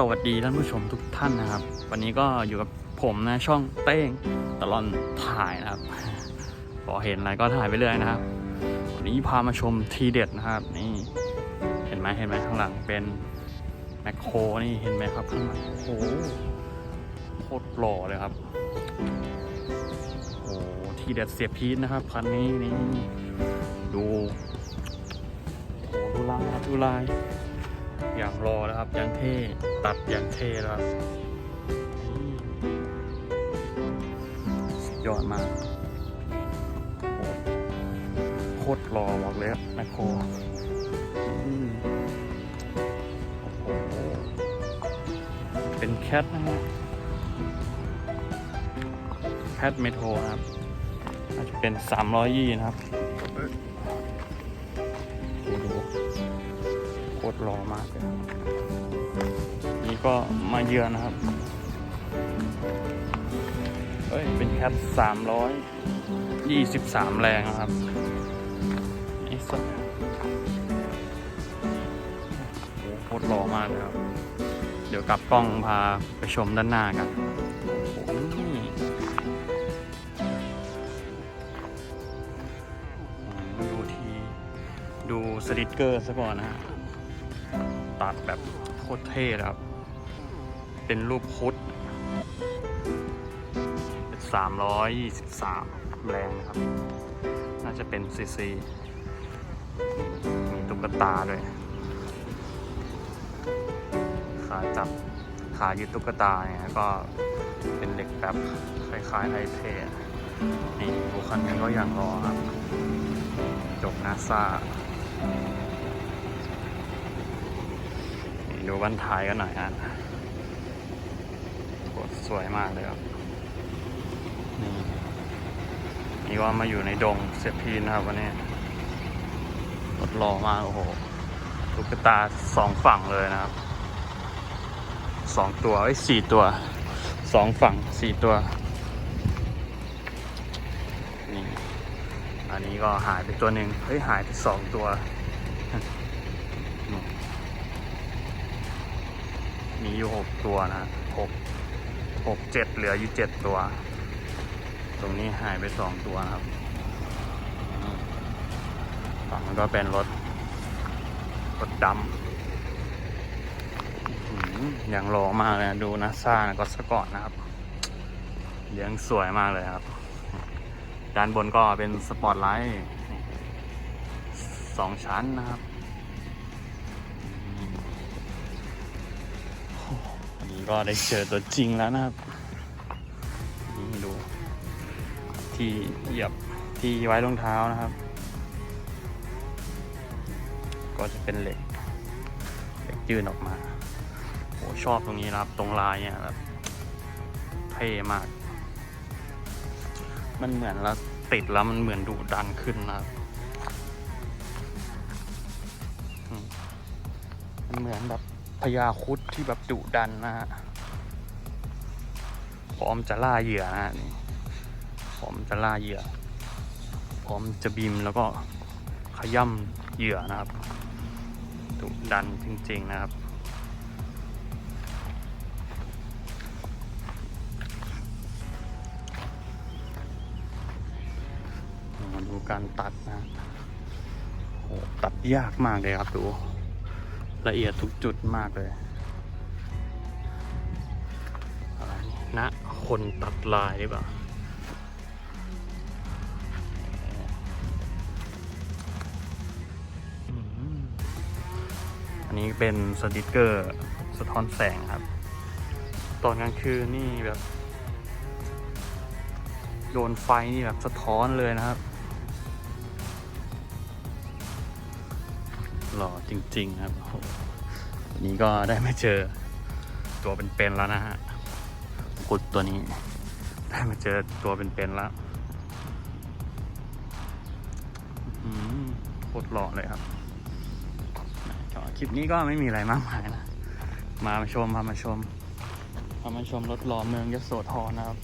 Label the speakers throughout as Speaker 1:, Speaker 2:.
Speaker 1: สวัสดีท่านผู้ชมทุกท่านนะครับ วันนี้ก็อยู่กับผมนะช่องเต้งตลอนถ่ายนะครับพอเห็นอะไรก็ถ่ายไปเรื่อยนะครับ วันนี้พามาชมทีเด็ดนะครับ นี่เห็นไหมเห็นไหมข้างหลังเป็นแมคโครนี่เห็นไหมครับข้างหลังโอ้โหโคตรหล่อเลยครับโอ้ทีเด็ดเสียพีชนะครับคันนี้นี่ดูโอ้โหดูลายครับดูลาย อย่างรอแล้วครับ อย่างเท่ตัดอย่างเท่แล้วครับสุดยอดมากโคตรรอบอกเลยครับแมคโครเป็นแคทนะครับแคทเมโทรครับน่าจะเป็น300ยี่นะครับ ตรรอมากเลยนี่ก็มาเยือนนะครับ เอ้ย เป็นแคทสามร้อยยี่สิบสามแรงนะครับนี่สักโอ้โหโคตรรอมากเลยครับ เดี๋ยวกลับกล้องพาไปชมด้านหน้ากันดูที ดูสติกเกอร์ซะก่อนนะฮะ ตัดแบบโคตรเท่ครับ เป็นรูปคุดสามร้อยยี่สิบสามแรงนะครับ น่าจะเป็นซีซี มีตุ๊กตาด้วย ขาจับขายึดตุ๊กตาเนี่ยก็เป็นเหล็กแบบคล้ายๆไอเทนี่ดูคันนี้ก็ยังรอครับจบนาซา ดูบันท้ายกันหน่อยฮะโคตรสวยมากเลยครับนี่นี่ว่ามาอยู่ในดงเสียพีนะครับวันนี้รถรอมากโอ้โหตุ๊กตาสองฝั่งเลยนะครับสองตัวไอ้ยสี่ตัวสองฝั่งสี่ตัวนี่อันนี้ก็หายไปตัวหนึ่งเฮ้ยหายไปสองตัว นี่ มีอยู่หกตัวนะหกหกเจ็ดเหลืออยู่เจ็ดตัว ตรงนี้หายไปสองตัวครับฝั่งก็เป็นรถรถดำอื้อหืออย่างโลมากเลยนะดูนะซ่านะก็สกอตนะครับเลี้ยงสวยมากเลยครับ ด้านบนก็เป็นสปอตไลท์สองชั้นนะครับ ก็ได้เจอตัวจริงแล้วนะครับนี่ดูที่เหยียบที่ไว้รองเท้านะครับ ก็จะเป็นเหล็กเหล็กยื่นออกมาโอ้ชอบตรงนี้นะครับตรงลายเนี่ยแบบเท่มาก มันเหมือนเราติดแล้วมันเหมือนดุดันขึ้นนะครับมันเหมือนแบบ พญาคุดที่แบบดุดันนะฮะพร้อมจะล่าเหยื่อนะฮะนี่พร้อมจะล่าเหยื่อ พร้อมจะบิมแล้วก็ขย่ำเหยื่อนะครับดุดันจริง ๆนะครับมาดูการตัดนะโอ้ตัดยากมากเลยครับดู ละเอียดทุกจุดมากเลยอะคนตัดลายหรือเปล่าอันนี้เป็นสติกเกอร์สะท้อนแสงครับ ตอนกลางคืนนี่แบบ โดนไฟนี่แบบสะท้อนเลยนะครับ หล่อจริง ๆ ครับโหวันนี้ก็ได้มาเจอตัวเป็นๆแล้วนะฮะกุดตัวนี้ ได้มาเจอตัวเป็นๆแล้วโคตรหล่อเลยครับคลิปนี้ก็ไม่มีอะไรมากมายนะ มาชม พามาชม พามาชมรถหล่อเมืองยโสธรนะครับ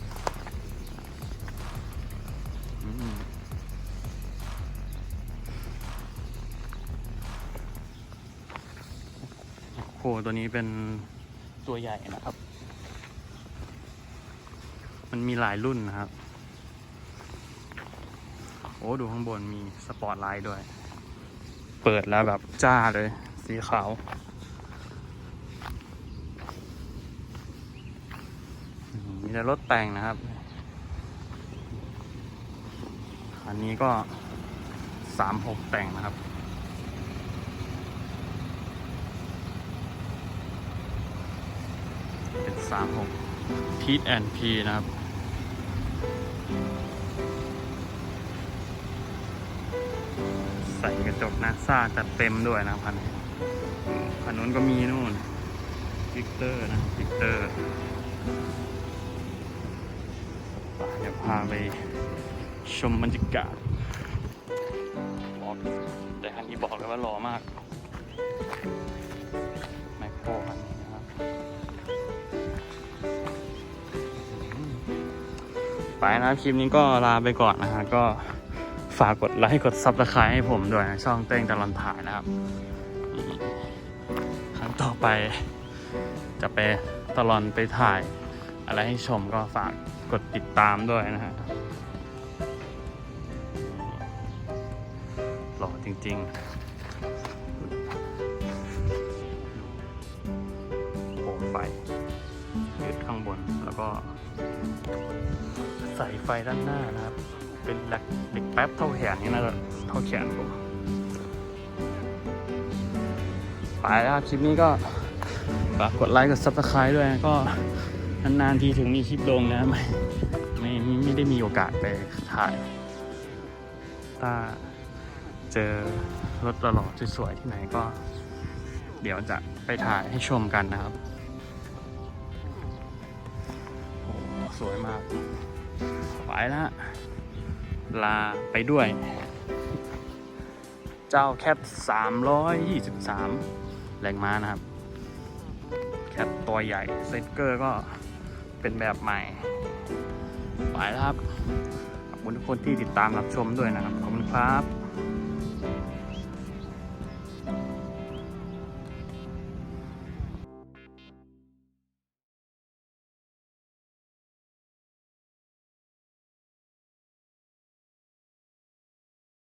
Speaker 1: คตัวนี้เป็นตัวใหญ่นะครับ มันมีหลายรุ่นนะครับ โอ้ดูข้างบนมีสปอร์ตไลท์ด้วย เปิดแล้วแบบจ้าเลย สีขาวมีแต่รถแต่งนะครับ อันนี้ก็สามหกแต่งนะครับ เป็นสามหกพีทแอนพีนะครับใส่กระจกนาซ่าจัดเต็มด้วยนะครันนี้คันนู้นก็มีนู่นวิกเตอร์นะวิกเตอร์เดี๋ยวพาไปชมบรรยากาศบอกแต่คันนี้บอกเลยว่าหล่อมาก ไปนะครับคลิปนี้ก็ลาไปก่อนนะฮะก็ฝากกดไลค์กดซับสไครต์ให้ผมด้วยนะช่องเต้งตลอนถ่ายนะครับ ครั้งต่อไปจะไปตลอนไปถ่าย อะไรให้ชมก็ฝากกดติดตามด้วยนะฮะหล่อจริง ๆ โคมไฟยืดข้างบนแล้วก็ ใส่ไฟด้านหน้านะครับ เป็นหล็กเหล็กแป๊บเท่าแขนนี่นะครับเท่าแขนผมไปแล้วครับคลิปนี้ก็ฝากกดไลค์กดซับสไครต์ด้วยก็นานๆทีถึงมีคลิปลงนะไม่ไม่ไม่ไม่ได้มีโอกาสไปถ่ายถ้าเจอรถหล่อๆสวยๆที่ไหนก็ เดี๋ยวจะไปถ่ายให้ชมกันนะครับ โอ้สวยมาก ไปแล้วฮะลาไปด้วย เจ้าแคท323 แรงม้านะครับ แคทตัวใหญ่เซตเกอร์ก็เป็นแบบใหม่ ไปแล้วครับ ขอบคุณทุกคนที่ติดตามรับชมด้วยนะครับ ขอบคุณครับ